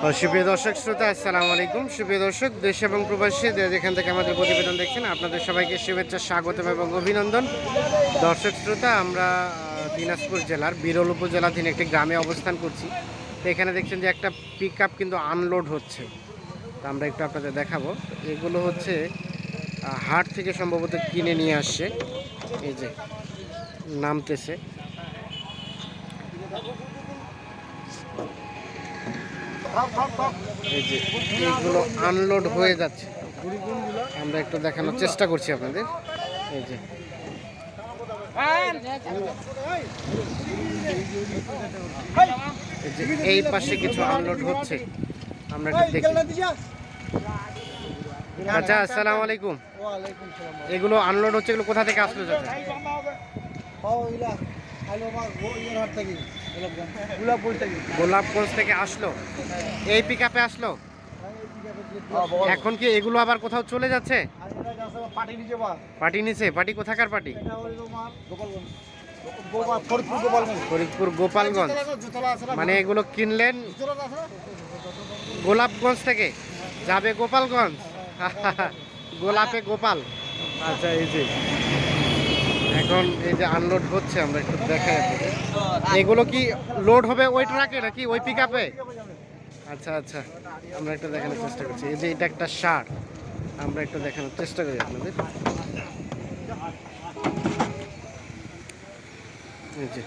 সুপ্রিয় দর্শক, শ্রোতা, আসসালামু আলাইকুম। সুপ্রিয় দর্শক, দেশ এবং প্রবাসী যেখান থেকে আমাদের প্রতিবেদন দেখছেন, আপনাদের সবাইকে শুভেচ্ছা, স্বাগতম এবং অভিনন্দন। দর্শক, শ্রোতা, আমরা দিনাজপুর জেলার বিরল উপজেলাধীন একটি গ্রামে অবস্থান করছি। তো এখানে দেখছেন যে একটা পিক কিন্তু আনলোড হচ্ছে। তো আমরা একটু আপনাদের দেখাবো। এগুলো হচ্ছে হাট থেকে সম্ভবত কিনে নিয়ে আসছে। এই যে, নামতেছে। এইগুলো আনলোড হয়ে যাচ্ছে। আমরা একটু দেখানোর চেষ্টা করছি আপনাদের। এই যে। এই পাশে কিছু আনলোড হচ্ছে। আমরা আচ্ছা আসসালামু আলাইকুম। এগুলো আনলোড হচ্ছে, এগুলো কোথা থেকে আসলো যাচ্ছে গোলাপগঞ্জ থেকে আসলো? এই পিক আপে আসলো? এখন কি এগুলো আবার কোথাও চলে যাচ্ছে? পার্টি নিচে, পার্টি কোথাকার পার্টি? ফরিদপুর গোপালগঞ্জ। মানে এগুলো কিনলেন গোলাপগঞ্জ থেকে? যাবে গোপালগঞ্জ? গোলাপে গোপাল। আচ্ছা এই যে। এখন এই যে আনলোড হচ্ছে, আমরা একটু আপনাদের। এগুলো কি লোড হবে ওই ট্রাকে নাকি ওই পিক আপে আচ্ছা আচ্ছা। আমরা একটু দেখানোর চেষ্টা করছি। এই যে এটা একটা সার। আমরা একটু দেখানোর চেষ্টা করি আপনাদের। এই যে।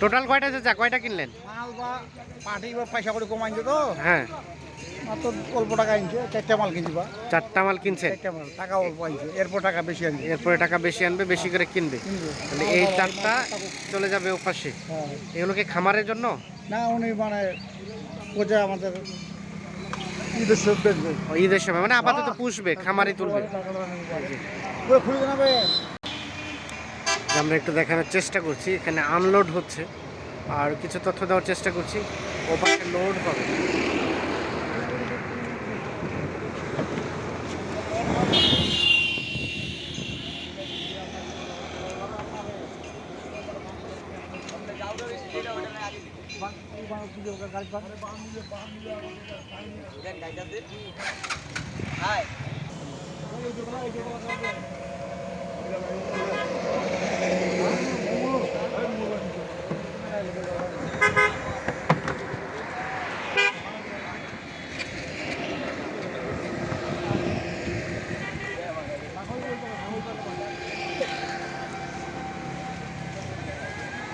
টোটাল কয়টা চাচা কয়টা কিনলেন? বা পয়সা করে কমাইছে তো। হ্যাঁ। মাত্র অল্প টাকা আনছে চারটা মাল কিনছি বা। চারটা মাল কিনছে? চারটা মাল টাকা অল্প আনছে এরপর টাকা বেশি আনছে। এরপরে টাকা বেশি আনবে বেশি করে কিনবে। তাহলে এই চারটা চলে যাবে ও পাশে হ্যাঁ। খামারের জন্য? না উনি মানে আমাদের ঈদের সব বেচবে। ঈদের সময়। মানে আপাতত পুষবে খামারে তুলবে। আমরা একটু দেখানোর চেষ্টা করছি এখানে আনলোড হচ্ছে। আর কিছু তথ্য দেওয়ার চেষ্টা করছি। ও পাশে লোড হবে।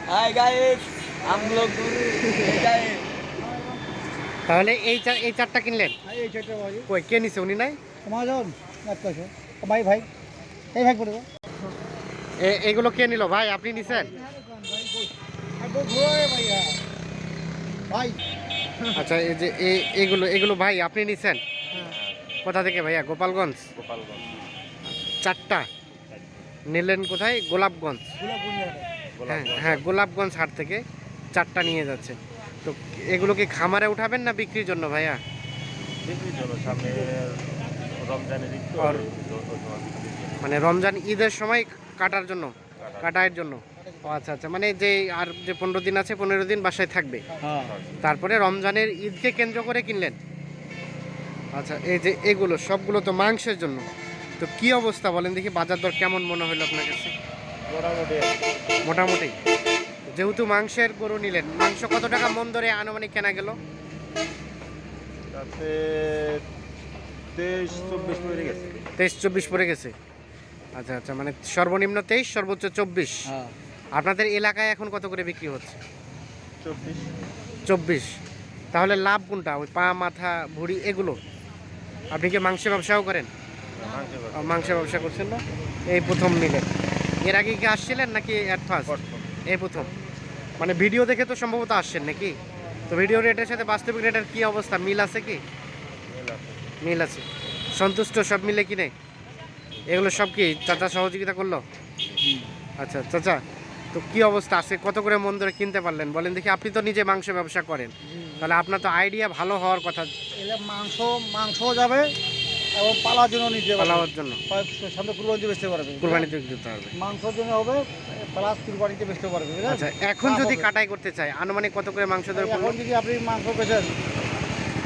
हाय गाइस हम लोग गाइस তাহলে এই চার এই চারটা কিনলেন? এই চারটা কই কে নিছে? উনি নাই? এক ভাই ভাই এই ভাই করে এ- এগুলো কে নিল? ভাই আপনি নিছেন? ভাই। আচ্ছা এই যে এগুলো এগুলো ভাই আপনি নিছেন? কোথা থেকে ভাইয়া? গোপালগঞ্জ? গোপালগঞ্জ। চারটা। নিলেন কোথায়? গোলাপগঞ্জ। হ্যাঁ হ্যাঁ গোলাপগঞ্জ হাট থেকে চারটা নিয়ে যাচ্ছে। তো এগুলো কি খামারে উঠাবেন না বিক্রির জন্য ভাইয়া? বিক্রির জন্য সামনে রমজানের। মানে রমজান ঈদের সময় কাটার জন্য? কাটায়ের জন্য? ও আচ্ছা আচ্ছা মানে যে আর যে পনেরো দিন আছে পনেরো দিন বাসায় থাকবে? হ্যাঁ। তারপরে রমজানের ঈদকে কেন্দ্র করে কিনলেন? আচ্ছা এই যে এগুলো সবগুলো তো মাংসের জন্য। তো কি অবস্থা বলেন দেখি বাজার দর কেমন মনে হলো আপনার কাছে? মোটামুটি। মোটামুটি? যেহেতু মাংসের গরু নিলেন মাংস কত টাকা মন ধরে আনুমানিক কেনা গেল? তাতে তেইশ চব্বিশ পড়ে গেছে। তেইশ চব্বিশ পড়ে গেছে। আচ্ছা আচ্ছা মানে সর্বনিম্ন তেইশ সর্বোচ্চ চব্বিশ। হ্যাঁ। আপনাদের এলাকায় এখন কত করে বিক্রি হচ্ছে? চব্বিশ। চব্বিশ। তাহলে লাভ কোনটা? ওই পা মাথা ভুড়ি এগুলো? আপনি কি মাংসের ব্যবসাও করেন? মাংস মাংসের ব্যবসা করছেন না? এই প্রথম নিলেন। এর আগে কি আসছিলেন নাকি ফার্স্ট এই প্রথম। মানে ভিডিও দেখে তো সম্ভবত আসছেন নাকি? তো ভিডিও রেটের সাথে বাস্তবিক রেটের কি অবস্থা? মিল আছে কি? মিল আছে। সন্তুষ্ট সব মিলে কিনে এগুলো সব কি চাচা সহযোগিতা করল? আচ্ছা চাচা তো কি অবস্থা? আছে কত করে মন ধরে কিনতে পারলেন? বলেন দেখি আপনি তো নিজে মাংস ব্যবসা করেন। তাহলে আপনার তো আইডিয়া ভালো হওয়ার কথা। মাংস মাংস যাবে এবং পালার জন্য নিতে পালাওয়ার জন্য। সামনে কুরবানি বেচতে পারবে। কুরবানিতে দিতে হবে। মাংসের জন্য হবে প্লাস কুরবানিতে বেচতে পারবে? আচ্ছা এখন যদি হবে। কাটাই করতে চাই আনুমানিক কত করে মাংস ধরে এখন যদি আপনি মাংস বেচেন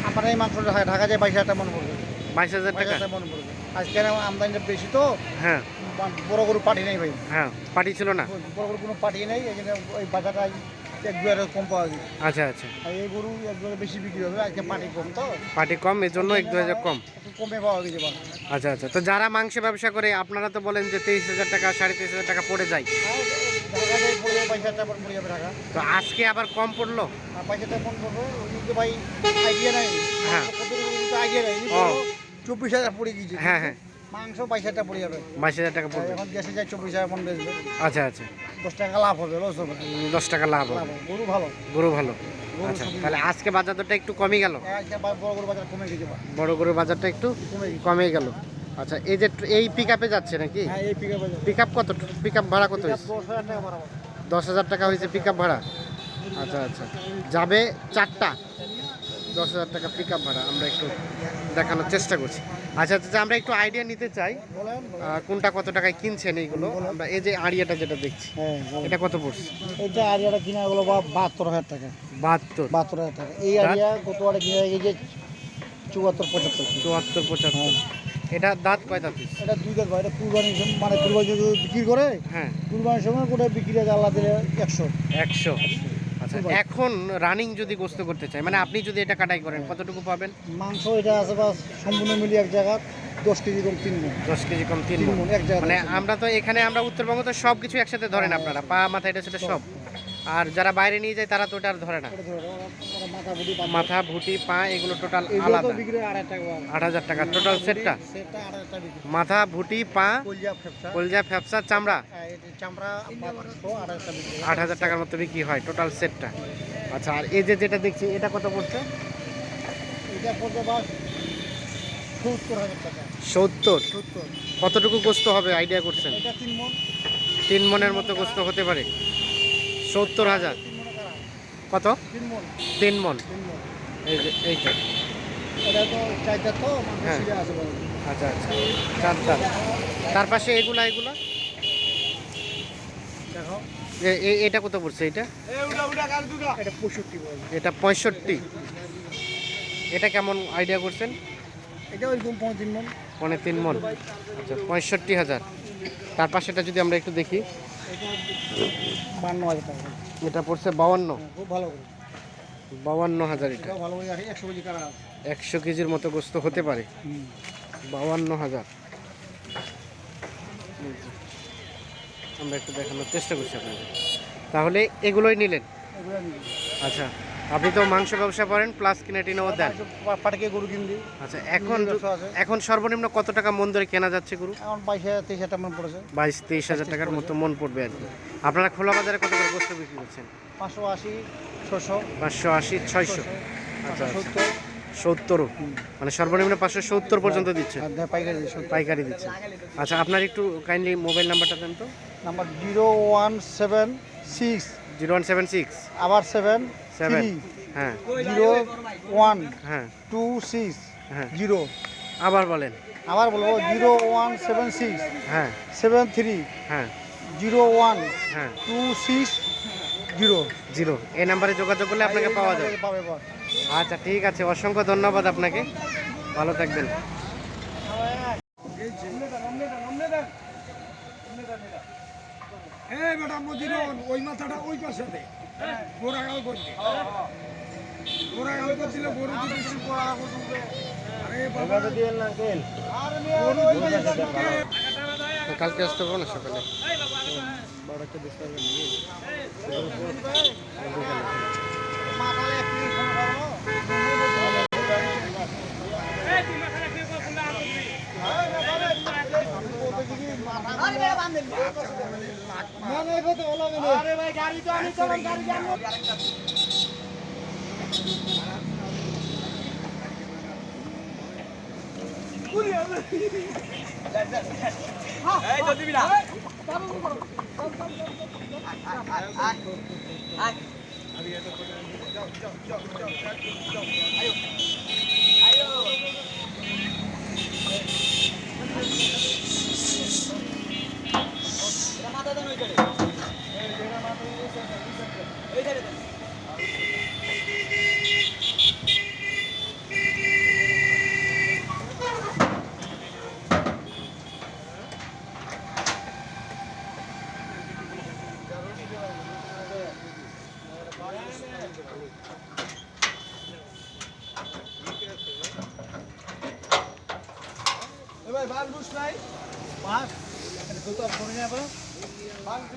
আপনার এই মাংস ঢাকা- যায় বাইশ হাজার টাকা মন পড়বে। বাইশ হাজার টাকা? মন পড়বে। আজকে আমদানিটা বেশি তো হ্যাঁ। বড় গরু পাঠি নেই ভাই। হ্যাঁ পাটি ছিল না? বড় গরু কোনো পাঠি নেই জন্য ওই বাজারটা এক দু হাজার কম পাওয়া যায়। আচ্ছা আচ্ছা। আর এই গরু এক দু বেশি বিক্রি হবে আজকে পাটি কম তো। পাটি কম এর জন্য এক দু হাজার কম কমে পাওয়া গেছে আচ্ছা আচ্ছা। তো যারা মাংস ব্যবসা করে আপনারা তো বলেন যে তেইশ হাজার টাকা সাড়ে তেইশ হাজার টাকা পড়ে যায়। ঢাকা তো আজকে আবার কম পড়ল? টাকা মন পড়বে ভাই আইডিয়া নাই। হ্যাঁ। আইডিয়া নাই। চব্বিশ হাজার পড়ে গিয়েছে। হ্যাঁ, হ্যাঁ। মাংস বাইশ হাজার পড়ে যাবে। বাইশ হাজার টাকা পড়বে। এখন গ্যাসে যায় চব্বিশ হাজার মন বেচবে আচ্ছা আচ্ছা। দশ টাকা লাভ হবে লস হবে দশ টাকা লাভ হবে। গরু ভালো। গরু ভালো। আচ্ছা তাহলে আজকে বাজার দরটা একটু কমই গেল? আজকে বড় গরু বাজার কমে গেছে বড় বাজারটা একটু কমে গেল। আচ্ছা এই যে এই পিক আপে যাচ্ছে নাকি? হ্যাঁ এই পিকা পিক আপ কত? পিক আপ ভাড়া কত হয়েছে? দশ হাজার টাকা হয়েছে পিক আপ ভাড়া? আচ্ছা আচ্ছা। যাবে চারটা। দশ হাজার টাকা পিক আপ ভাড়া। আমরা একটু দেখানোর চেষ্টা করছি। আচ্ছা আচ্ছা আমরা একটু আইডিয়া নিতে চাই। কোনটা কত টাকায় কিনছেন এইগুলো? আমরা এই যে আড়িয়াটা যেটা দেখছি হ্যাঁ এটা কত পড়ছে? এটা আরিয়াটা কিনা গেলো বা বাহাত্তর হাজার টাকা। বাহাত্তর। বাহাত্তর হাজার টাকা। এই আরিয়া গত আরে কিনা গেছে চুয়াত্তর পঁচাত্তর। চুয়াত্তর পঁচাত্তর। হ্যাঁ। এটা দাঁত কয় দাঁত এটা দুই দাঁত এটা কুরবানির সময় মানে কুরবানি বিক্রি করে হ্যাঁ। কুরবানির সময় গোটা বিক্রি আল্লাহ দিলে একশো। একশো। আচ্ছা এখন রানিং যদি গোস্ত করতে চাই মানে আপনি যদি এটা কাটাই করেন কতটুকু পাবেন? মাংস এটা আছে বা সম্পূর্ণ মিলিয়ে এক জায়গা দশ কেজি কম তিন মন দশ কেজি কম তিন মন এক জায়গা মানে আমরা তো এখানে আমরা উত্তরবঙ্গ তো সব কিছু একসাথে ধরেন আপনারা পা মাথা এটা সেটা সব? আর যারা বাইরে নিয়ে যায় তারা তো ওটা আর ধরে না। মাথা ভুটি পা এগুলো টোটাল আলাদা। বিক্রি টাকা। আট হাজার টাকা টোটাল সেটটা মাথা ভুটি পা কলজা ফ্যাপসা। চামড়া? হ্যাঁ, আট হাজার টাকার মতো বিক্রি হয় টোটাল সেটটা আচ্ছা আর এই যে যেটা দেখছি এটা কত পড়ছে? এটা পড়বে বা সত্তর টাকা। সত্তর? সত্তর। কতটুকু গোস্ত হবে? আইডিয়া করছেন। এটা তিন মন। তিন মনের মতো গোস্ত হতে পারে। সত্তর হাজার। কত? তিন মন এই যে এইটা হ্যাঁ। আচ্ছা আচ্ছা। চারটা তার পাশে এগুলা এগুলা? এটা কত পড়ছে এটা? এটা পঁয়ষট্টি এটা কেমন আইডিয়া করছেন? এটা ওইরকম পনেরো তিন মন পনে তিন মন আচ্ছা পঁয়ষট্টি হাজার। তার পাশেটা যদি আমরা একটু দেখি। বান্ন হাজার টাকা এটা পড়ছে বাউান্ন হ্যাঁ, খুব ভালো করে। বাউান্ন হাজার এটা। ভালো করে একশো কেজি কারা একশো কেজির মতো গোস্ত হতে পারে। বাউান্ন হাজার। আমরা একটু দেখানোর চেষ্টা করছি আপনাদের। তাহলে এগুলোই নিলেন? আচ্ছা। আপনি তো মাংস ব্যবসা করেন প্লাস কিনে টিনেও দেন পাটকে গরু কিনবি আচ্ছা এখন এখন সর্বনিম্ন কত টাকা মন ধরে কেনা যাচ্ছে গরু? এখন বাইশ হাজার তেইশ হাজার মন পড়েছে। বাইশ তেইশ হাজার টাকার মতো মন পড়বে আর কি। আপনারা খোলা বাজারে কত করে গোস্ত বিক্রি করছেন? পাঁচশো আশি ছশো পাঁচশো আশি ছয়শো। আচ্ছা আচ্ছা। সত্তর। মানে সর্বনিম্ন পাঁচশো সত্তর পর্যন্ত দিচ্ছে আর পাইকারি পাইকারি দিচ্ছে আচ্ছা আপনার একটু কাইন্ডলি মোবাইল নাম্বারটা দেন তো। Number zero one seven six zero one seven six. আবার সেভেন সেভেন হ্যাঁ। জিরো ওয়ান হ্যাঁ। টু সিক্স হ্যাঁ। জিরো আবার বলেন। আবার বলব জিরো ওয়ান সেভেন সিক্স হ্যাঁ। সেভেন থ্রি হ্যাঁ। জিরো ওয়ান হ্যাঁ। Two six zero zero. এই নাম্বারে যোগাযোগ করলে আপনাকে পাওয়া যাবে। আচ্ছা ঠিক আছে। অসংখ্য ধন্যবাদ আপনাকে। ভালো থাকবেন। এই বেটা মজিরন ওই মাথাটা ওই পাশে দে গোড়াগাল করতে গোড়াগাল করে দিলে গরু যদি গোড়াগাল করে আরে বাবা গরু ওই পাশে কালকে আসতে পারব না সকালে এই তো দিবি না মাথা দেন ওই પાંચ પાંચ